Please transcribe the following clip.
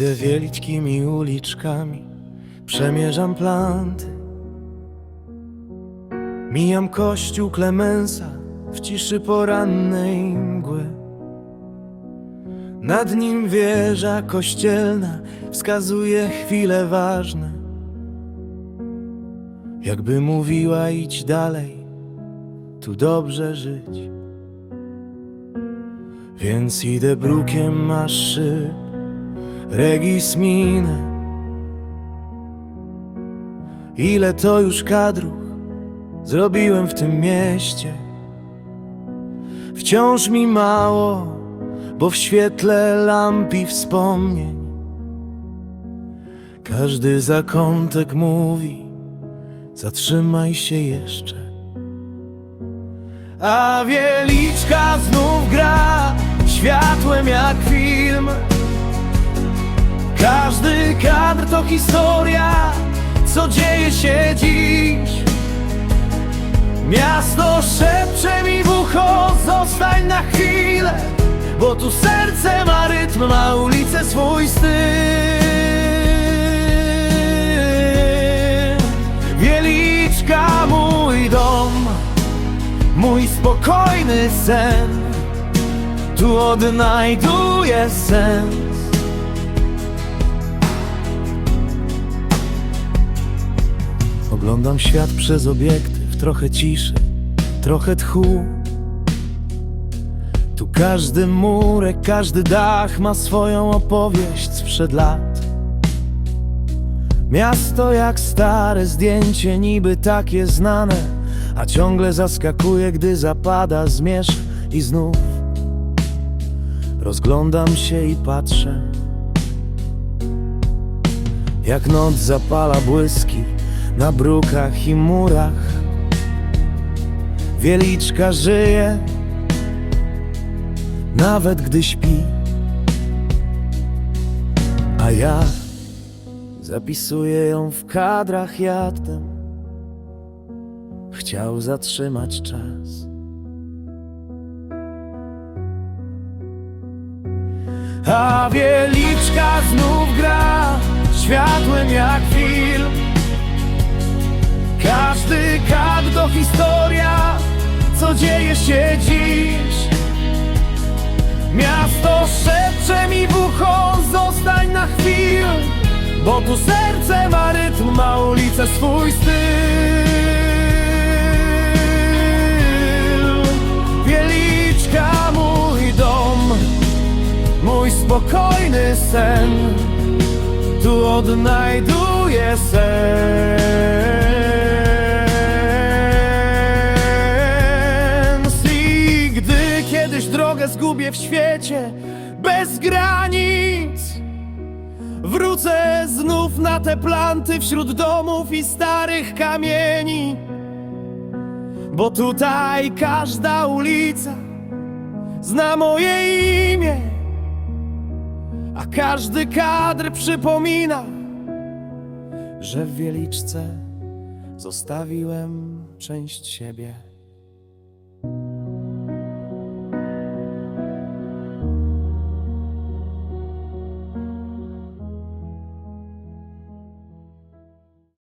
Idę wieliczkimi uliczkami, przemierzam planty. Mijam kościół Klemensa w ciszy porannej mgły. Nad nim wieża kościelna wskazuje chwile ważne. Jakby mówiła idź dalej, tu dobrze żyć. Więc idę brukiem aż szyb, regis minę. Ile to już kadrów zrobiłem w tym mieście. Wciąż mi mało, bo w świetle lamp i wspomnień każdy zakątek mówi: Zatrzymaj się jeszcze. A wieliczka znów gra światłem jak film. Każdy kadr to historia, co dzieje się dziś. Miasto szepcze mi w ucho, zostań na chwilę, bo tu serce ma rytm, ma ulicę swój styl. Wieliczka mój dom, mój spokojny sen, tu odnajduję sens. Oglądam świat przez obiektyw, trochę ciszy, trochę tchu. Tu każdy murek, każdy dach ma swoją opowieść sprzed lat. Miasto jak stare zdjęcie, niby takie znane, a ciągle zaskakuje, gdy zapada zmierzch i znów rozglądam się i patrzę. Jak noc zapala błyski na brukach i murach. Wieliczka żyje, nawet gdy śpi. A ja zapisuję ją w kadrach jadem. Chciał zatrzymać czas. A wieliczka znów gra światłem jak film. Co dzieje się dziś. Miasto szepcze mi w ucho, zostań na chwilę, bo tu serce ma rytm, ma ulicę swój styl. Wieliczka mój dom, mój spokojny sen, tu odnajduję sens. Zgubię w świecie bez granic, wrócę znów na te planty wśród domów i starych kamieni. Bo tutaj każda ulica zna moje imię, a każdy kadr przypomina, że w wieliczce zostawiłem część siebie.